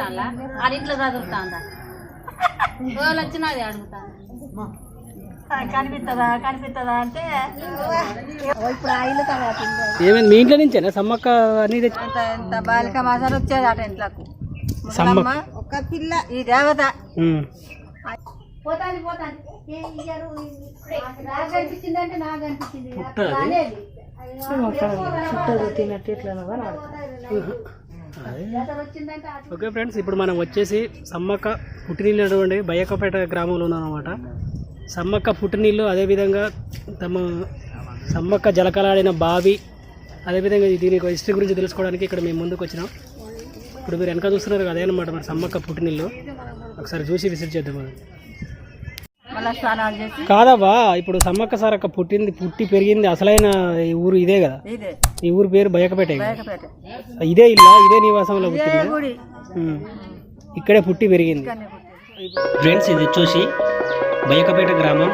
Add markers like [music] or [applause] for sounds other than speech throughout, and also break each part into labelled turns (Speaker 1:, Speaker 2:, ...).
Speaker 1: చదువుతాందా అది ఇంట్లో చదువుతాందా? [laughs] వచ్చినా అది అడుగుతాను
Speaker 2: కనిపిస్తుందా కనిపిస్తుందా అంటే
Speaker 3: ఏమైంది? మీ ఇంట్లో నుంచేనా? సమ్మక్క
Speaker 2: ఎంత బాలిక మాసాలు వచ్చేది అట ఇంట్లోకు.
Speaker 3: సమ్మక్క.
Speaker 2: ఒక పిల్ల ఈ దేవత.
Speaker 3: ఉమ్.
Speaker 1: పోతాంది పోతాంది. ఏ ఇయ్యరు? నాకు అనిపించింది అంటే నాకు అనిపించింది
Speaker 3: పుట్ట అది? ఓకే ఫ్రెండ్స్ ఇప్పుడు మనం వచ్చేసి సమ్మక్క పుట్టినీళ్ళటువంటి బయ్యకపేట గ్రామంలో ఉన్నామన్నమాట. సమ్మక్క పుట్టినీళ్ళు అదేవిధంగా తమ సమ్మక్క జలకలాడిన బావి అదేవిధంగా దీని హిస్టరీ గురించి తెలుసుకోవడానికి ఇక్కడ మేము ముందుకు వచ్చినాం. ఇప్పుడు మీరు వెనక చూస్తున్నారు కదా అదేనమాట మరి సమ్మక్క పుట్టినీళ్ళు ఒకసారి చూసి విజిట్ చేద్దాం కాదవ్వా ఇప్పుడు సమ్మక్క సారక్క పుట్టింది పుట్టి పెరిగింది అసలైన ఈ ఊరు ఇదే కదా.
Speaker 2: ఇదే.
Speaker 3: ఈ ఊరు పేరు.
Speaker 2: బయటపేట
Speaker 3: ఇదే ఇల్లా ఇదే నివాసంలో పుట్టిందా. ఇక్కడే పుట్టి పెరిగింది. ఫ్రెండ్స్ ఇది వచ్చేసి బయ్యకపేట గ్రామం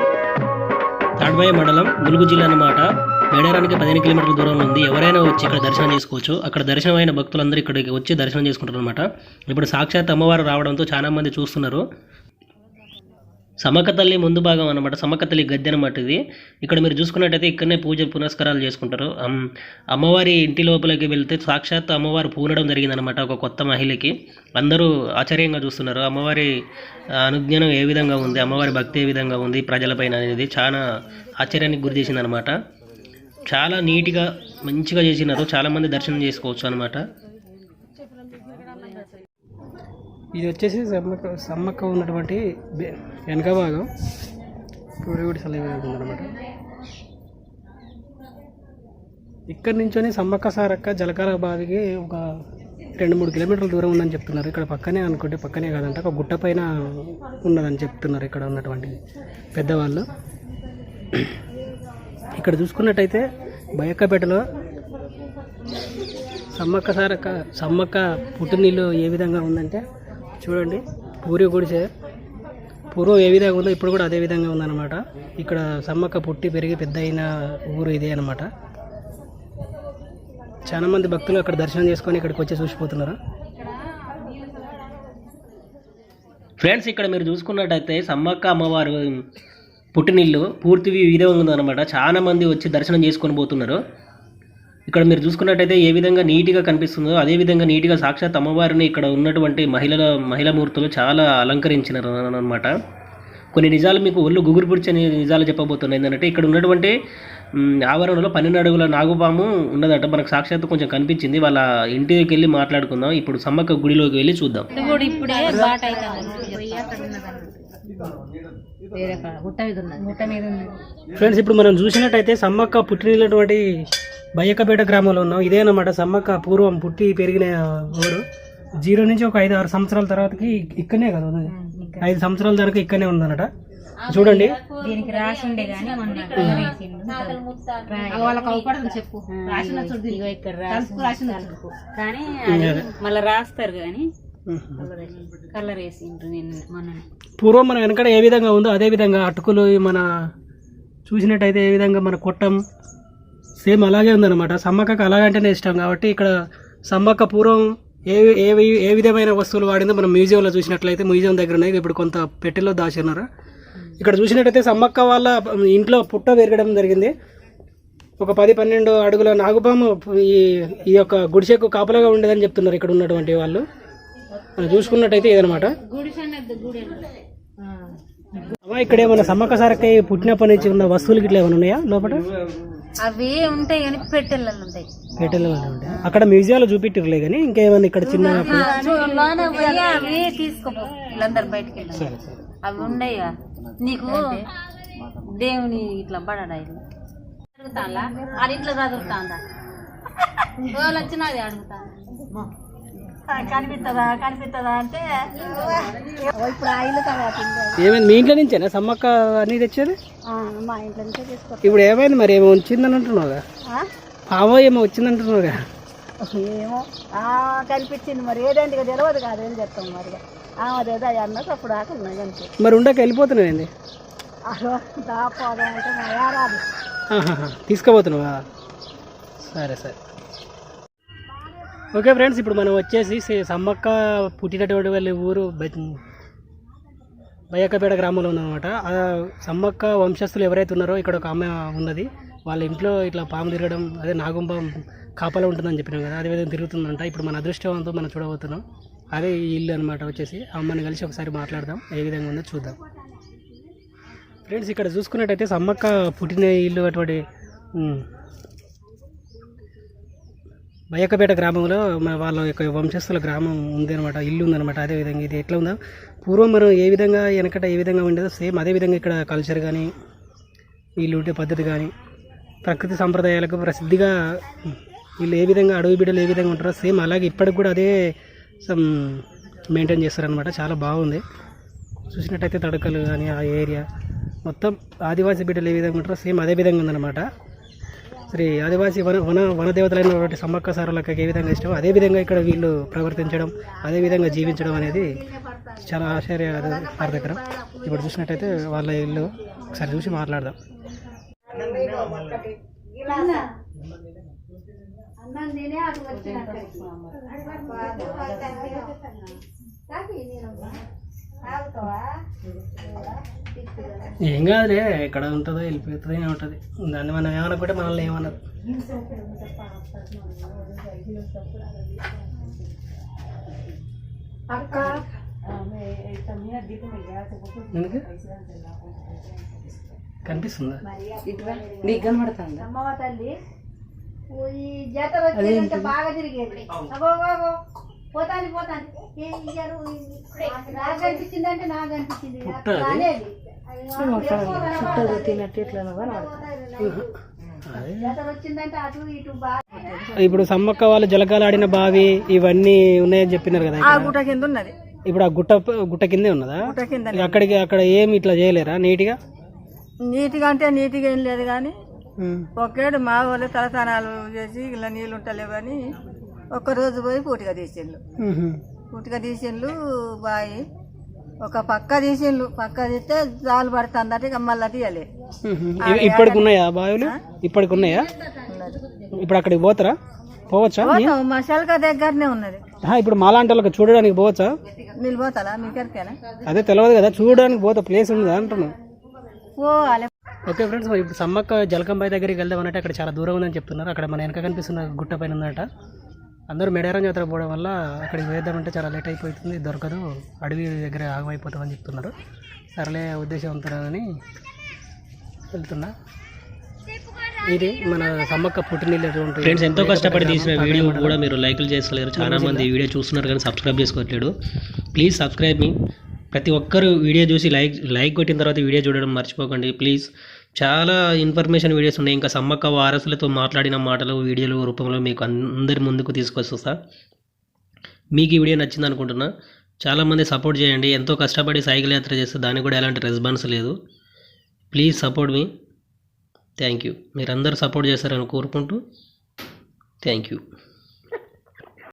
Speaker 3: తాడ్బాయ మండలం ములుగు జిల్లా అన్నమాట. మేడారానికి పదిహేను కిలోమీటర్ల దూరంలో ఉంది. ఎవరైనా వచ్చి ఇక్కడ దర్శనం చేసుకోవచ్చు. అక్కడ దర్శనం అయిన భక్తులందరూ ఇక్కడికి వచ్చి దర్శనం చేసుకుంటారు అనమాట ఇప్పుడు సాక్షాత్ అమ్మవారు రావడంతో చాలా మంది చూస్తున్నారు. సమ్మక్క తల్లి ముందు భాగం అనమాట సమ్మక్క తల్లి గద్దె అనమాట ఇది. ఇక్కడ మీరు చూసుకున్నట్టయితే ఇక్కడనే పూజ పునస్కారాలు చేసుకుంటారు. అమ్మవారి ఇంటి లోపలికి వెళ్తే సాక్షాత్ అమ్మవారు పూనడం జరిగిందనమాట ఒక కొత్త మహిళకి. అందరూ ఆశ్చర్యంగా చూస్తున్నారు అమ్మవారి అనుజ్ఞానం ఏ విధంగా ఉంది అమ్మవారి భక్తి ఏ విధంగా ఉంది ప్రజలపైన అనేది చాలా ఆశ్చర్యానికి గురి చేసిందనమాట చాలా నీట్గా మంచిగా చేసినారు చాలామంది దర్శనం చేసుకోవచ్చు అనమాట ఇది వచ్చేసి సమ్మక్క సమ్మక్క ఉన్నటువంటి వెనక భాగం పూరిగుడి అనమాట ఇక్కడ నుంచొని సమ్మక్క సారక్క జలకాల బావికి ఒక రెండు మూడు కిలోమీటర్ల దూరం ఉందని చెప్తున్నారు. ఇక్కడ పక్కనే అనుకుంటే పక్కనే కాదంట ఒక గుట్ట పైన ఉన్నదని చెప్తున్నారు ఇక్కడ ఉన్నటువంటి పెద్దవాళ్ళు. ఇక్కడ చూసుకున్నట్టయితే బయక్కపేటలో సమ్మక్క సారక్క సమ్మక్క పుట్టినీళ్ళు ఏ విధంగా ఉందంటే చూడండి. పూరి గుడిసె. పూర్వం ఏ విధంగా ఉందో ఇప్పుడు కూడా అదే విధంగా ఉందన్నమాట. ఇక్కడ సమ్మక్క పుట్టి పెరిగి పెద్ద అయిన ఊరు ఇదే అనమాట చాలా మంది భక్తులు అక్కడ దర్శనం చేసుకొని ఇక్కడికి వచ్చి చూసిపోతున్నారు. ఫ్రెండ్స్ ఇక్కడ మీరు చూసుకున్నట్టయితే సమ్మక్క అమ్మవారు పుట్టినిల్లు పూర్తి విధంగా ఉందన్నమాట. చాలా మంది వచ్చి దర్శనం చేసుకొని పోతున్నారు. ఇక్కడ మీరు చూసుకున్నట్టయితే ఏ విధంగా నీట్గా కనిపిస్తుందో అదే విధంగా నీట్గా సాక్షాత్ అమ్మవారిని ఇక్కడ ఉన్నటువంటి మహిళల మహిళా మూర్తులు చాలా అలంకరించినారు అనమాట కొన్ని నిజాలు మీకు ఒళ్ళు గుగురు పుడిచని నిజాలు చెప్పబోతున్నాయి. ఏంటంటే ఇక్కడ ఉన్నటువంటి ఆవరణలో పన్నెండు అడుగుల నాగుపాము ఉన్నదట. మనకు సాక్షాత్తు కొంచెం కనిపించింది. వాళ్ళ ఇంటికి వెళ్ళి మాట్లాడుకుందాం. ఇప్పుడు సమ్మక్క గుడిలోకి వెళ్ళి చూద్దాం.
Speaker 1: ఇది కూడా ఇప్పుడే బాట వేరే కాడ గుట్ట మీద ఉన్నది. గుట్ట మీద ఉన్నది.
Speaker 3: ఫ్రెండ్స్ ఇప్పుడు మనం చూసినట్టయితే సమ్మక్క పుట్టినటువంటి బయ్యకపేట గ్రామంలో ఉన్నాం. ఇదేనమాట సమ్మక్క పూర్వం పుట్టి పెరిగిన ఊరు. జీరో నుంచి ఒక ఐదు ఆరు సంవత్సరాల తర్వాతకి ఇక్కడనే కదా ఉన్నది. ఐదు సంవత్సరాల దాకా ఇక్కడనే ఉందన్నట. చూడండి.
Speaker 1: దీనికి రాసి ఉండే కానీ మొన్న కలర్ వేసిండు. వాళ్ళకి అవపడదు చెప్పు. రాసిన చూడు ఇగో ఇక్కడ రాసి తలుపు. కానీ మళ్ళీ రాస్తారు కానీ కలర్ వేసిండ్రు నేను మొన్న
Speaker 3: పూర్వం మన వెనకడ ఏ విధంగా ఉందో అదే విధంగా అటుకులు మన చూసినట్టయితే ఏ విధంగా మన కొట్టం సేమ్ అలాగే ఉందన్నమాట. సమ్మక్కకు అలాగంటేనే ఇష్టం కాబట్టి ఇక్కడ సమ్మక్క పూర్వం ఏ ఏ ఏ విధమైన వస్తువులు వాడిందో మనం మ్యూజియంలో చూసినట్లయితే మ్యూజియం దగ్గర ఉన్నాయి. ఇప్పుడు కొంత పెట్టెలో దాచున్నారు? ఇక్కడ చూసినట్టయితే సమ్మక్క వాళ్ళ ఇంట్లో పుట్ట పెరగడం జరిగింది. ఒక పది పన్నెండు అడుగుల నాగుపాము ఈ ఈ యొక్క గుడిసెకు కాపలాగా ఉండేదని చెప్తున్నారు ఇక్కడ ఉన్నటువంటి వాళ్ళు. మనం చూసుకున్నట్టయితే ఇదనమాట. ఇక్కడ ఏమైనా సమ్మక్క సారక్క పుట్టినప్పటి నుంచి ఉన్న వస్తువులు గిట్ల ఏమైనా ఉన్నాయా లోపల
Speaker 1: అవి ఉంటాయి కానీ పెట్టెలలో ఉంటాయి.
Speaker 3: పేటలో ఉంటాయి? అక్కడ మ్యూజియంలో చూపెట్టిరలే కానీ ఇంకేమైనా ఇక్కడ చిన్న
Speaker 1: అవి తీసుకోపో వీళ్ళందరూ బయటికి
Speaker 3: సరే సరే.
Speaker 1: అవి ఉండయ్యా నీకు దేవుని ఇట్లా ఇట్లా? అడుగుతాలా అది ఇట్లా చదువుతాందా? వచ్చినా అది అడుగుతాను
Speaker 2: కనిపిస్తుందా కనిపిస్తుందా అంటే ఇప్పుడు తర్వాత
Speaker 3: ఏమైంది? మీ ఇంట్లో నుంచేనా? సమ్మక్క అన్ని తెచ్చేది?
Speaker 2: మా ఇంట్లో నుంచే తీసుకో
Speaker 3: ఇప్పుడు ఏమైంది మరి? ఏమో వచ్చిందని అంటున్నావుగా? ఆవో ఏమో వచ్చిందంటున్నావుగా?
Speaker 2: ఏమో కనిపించింది మరి. ఏదండి తెలియదు కాదు ఏం చెప్తాం మరి ఆమెదేదో అన్నది అప్పుడు అంతే.
Speaker 3: మరి ఉండక వెళ్ళిపోతున్నాయండి. తీసుకుపోతున్నావా? సరే సరే. ఓకే ఫ్రెండ్స్ ఇప్పుడు మనం వచ్చేసి సమ్మక్క పుట్టినటువంటి వాళ్ళ ఊరు బయ్యక్కపేట గ్రామంలో ఉందన్నమాట. ఆ సమ్మక్క వంశస్థులు ఎవరైతే ఉన్నారో ఇక్కడ ఒక ఆమె ఉన్నది. వాళ్ళ ఇంట్లో ఇట్లా పాము తిరగడం అదే నాగుంపం కాపలా ఉంటుందని చెప్పినాం కదా అదే విధంగా తిరుగుతుందంట. ఇప్పుడు మన అదృష్టవంతో మనం చూడబోతున్నాం. అదే ఈ ఇల్లు అనమాట వచ్చేసి. అమ్మని కలిసి ఒకసారి మాట్లాడదాం. ఏ విధంగా ఉందో చూద్దాం. ఫ్రెండ్స్ ఇక్కడ చూసుకున్నట్టయితే సమ్మక్క పుట్టిన ఇల్లు అటువంటి బయ్యక్కపేట గ్రామంలో మన వాళ్ళ యొక్క వంశస్థుల గ్రామం ఉంది అనమాట ఇల్లు ఉందన్నమాట అదే విధంగా ఇది ఎట్లా ఉందో? పూర్వం మనం ఏ విధంగా వెనకట ఏ విధంగా ఉండేదో సేమ్ అదే విధంగా ఇక్కడ కల్చర్ కానీ వీళ్ళు ఉండే పద్ధతి కానీ ప్రకృతి సంప్రదాయాలకు ప్రసిద్ధిగా వీళ్ళు ఏ విధంగా అడవి బిడ్డలు ఏ విధంగా ఉంటారో సేమ్ అలాగే ఇప్పటికి కూడా అదే మెయింటైన్ చేస్తారనమాట చాలా బాగుంది. చూసినట్టయితే తడకలు కానీ ఆ ఏరియా మొత్తం ఆదివాసీ బిడ్డలు ఏ విధంగా ఉంటారో సేమ్ అదే విధంగా ఉందన్నమాట. శ్రీ ఆదివాసీ వన వన వనదేవతలైనటువంటి సమ్మక్క సారులకు ఏ విధంగా ఇష్టం అదే విధంగా ఇక్కడ వీళ్ళు ప్రవర్తించడం అదే విధంగా జీవించడం అనేది చాలా ఆశ్చర్య వారి దగ్గర ఇప్పుడు చూసినట్టయితే వాళ్ళ ఇల్లు ఒకసారి చూసి మాట్లాడదాం.
Speaker 2: అన్నం
Speaker 3: ఏం కాదులే ఎక్కడ ఉంటుందో వెళ్ళిపోతుందో ఉంటుంది. దాన్ని మనం ఏమనుకుంటే మనల్ని ఎందుకు? కనిపిస్తుందా?
Speaker 2: అమ్మవ తల్లి ఓ ఈ జాతర బాగా తిరిగేది. పోతాంది పోతాంది. ఏ ఇయ్యారు? నాకు నాకు అనిపించింది వచ్చిందంటే అటు ఇటు బాగా
Speaker 3: ఇప్పుడు సమ్మక్క వాళ్ళు జలకాలు ఆడిన బావి ఇవన్నీ ఉన్నాయని చెప్పినారు కదా
Speaker 2: ఆ. గుట్ట కింద ఉన్నది.
Speaker 3: ఇప్పుడు ఆ గుట్ట గుట్ట కిందే ఉన్నదా?
Speaker 2: గుట్ట కింద
Speaker 3: ఇక అక్కడికి అక్కడ ఏమి ఇట్లా చేయలేరా నీట్గా?
Speaker 2: నీట్గా అంటే నీట్గా ఏం లేదు కానీ ఒకేడు మా వాళ్ళు తలస్నానాలు చేసి ఇలా నీళ్ళు ఉంటలేవని ఒక్కరోజు పోయి పూటిగా తీసిండ్రు పూటిగా తీసిండ్రు బాయి. ఒక పక్క తీసిండ్రు పక్క తీస్తే జాలు పడుతుందట ఇక మళ్ళీ తీయలే.
Speaker 3: ఇప్పటికి ఉన్నాయా బావులు? ఇప్పటికి ఉన్నాయా ఇప్పుడు అక్కడికి పోతారా? పోవచ్చా?
Speaker 2: పోతాం మా శల్క దగ్గరనే ఉన్నది.
Speaker 3: ఇప్పుడు మాలాంటి వాళ్ళకి చూడడానికి పోవచ్చా?
Speaker 2: మీరు పోతారా? మీకెరికేనా
Speaker 3: అదే తెలియదు కదా చూడడానికి పోతా ప్లేస్ ఉంది అంటున్నాను
Speaker 2: పోవాలి.
Speaker 3: ఓకే ఫ్రెండ్స్ మరి ఇప్పుడు సమ్మక్క జలకంబాయి దగ్గరికి వెళ్దాం అంటే అక్కడ చాలా దూరం ఉందని చెప్తున్నారు. అక్కడ మన వెనక కనిపిస్తున్న గుట్ట పైన ఉందట. అందరూ మెడారం జాతర పోవడం వల్ల అక్కడికి వేద్దామంటే చాలా లేట్ అయిపోతుంది దొరకదు. అడవి దగ్గర ఆగమైపోతామని చెప్తున్నారు. సరలే ఉద్దేశవంతులని వెళ్తున్నా. ఇది మన సమ్మక్క పుట్టినటువంటి
Speaker 4: ఫ్రెండ్స్ ఎంతో కష్టపడి తీసిన వీడియో కూడా మీరు లైక్లు చేస్తలేరు. చాలా మంది ఈ వీడియో చూస్తున్నారు కానీ సబ్స్క్రైబ్ చేసుకోవట్లేడు ప్లీజ్ సబ్స్క్రైబ్ మీ ప్రతి ఒక్కరు వీడియో చూసి లైక్ లైక్ కొట్టిన తర్వాత వీడియో చూడడం మర్చిపోకండి. ప్లీజ్ చాలా ఇన్ఫర్మేషన్ వీడియోస్ ఉన్నాయి. ఇంకా సమ్మక్క వారసులతో మాట్లాడిన మాటలు వీడియోల రూపంలో మీకు అందరి ముందుకు తీసుకొస్తా మీకు ఈ వీడియో నచ్చింది అనుకుంటున్నా. చాలామంది సపోర్ట్ చేయండి. ఎంతో కష్టపడి సైకిల్ యాత్ర చేస్తే దానికి కూడా ఎలాంటి రెస్పాన్స్ లేదు. ప్లీజ్ సపోర్ట్ మీ థ్యాంక్ యూ మీరందరూ సపోర్ట్ చేస్తారని కోరుకుంటూ. Thank you